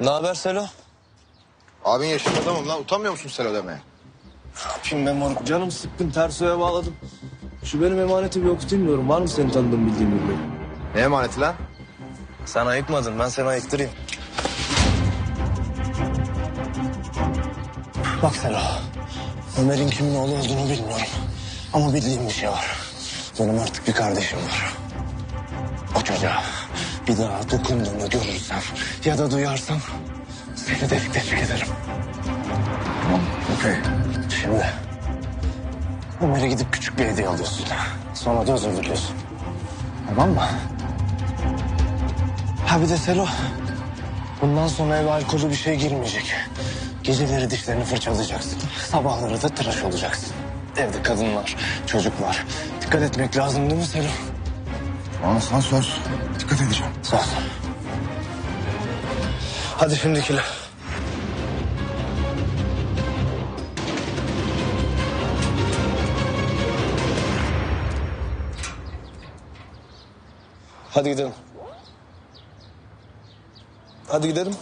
Ne haber Selo? Abin yaşında adamım lan. Utanmıyor musun Selo demeye? Ne yapayım ben moruk? Canım sıkkın tersoya bağladım. Şu benim emaneti bir okutayım diyorum. Var mı senin tanıdığın bildiğin birileri? Ne emaneti lan? Sen ayıkmadın ben seni ayıktırayım. Bak Selo. Ömer'in kimin oğlu olduğunu bilmiyorum. Ama bildiğim bir şey var. Benim artık bir kardeşim var. O çocuğa bir daha dokunduğunu görürsem ya da duyarsam seni delik deşik ederim. Tamam, okey. Şimdi Ömer'e gidip küçük bir hediye alıyorsun. Sonra da özür diliyorsun. Tamam mı? Ha bir de Selo. Bundan sonra eve alkolü bir şey girmeyecek. Geceleri dişlerini fırçalayacaksın. Sabahları da tıraş olacaksın. Evde kadın var, çocuk var. Dikkat etmek lazım değil mi Selo? Bana sana söz. Dikkat edeceğim. Sağ ol. Hadi şimdikiler. Hadi gidelim. Hadi gidelim.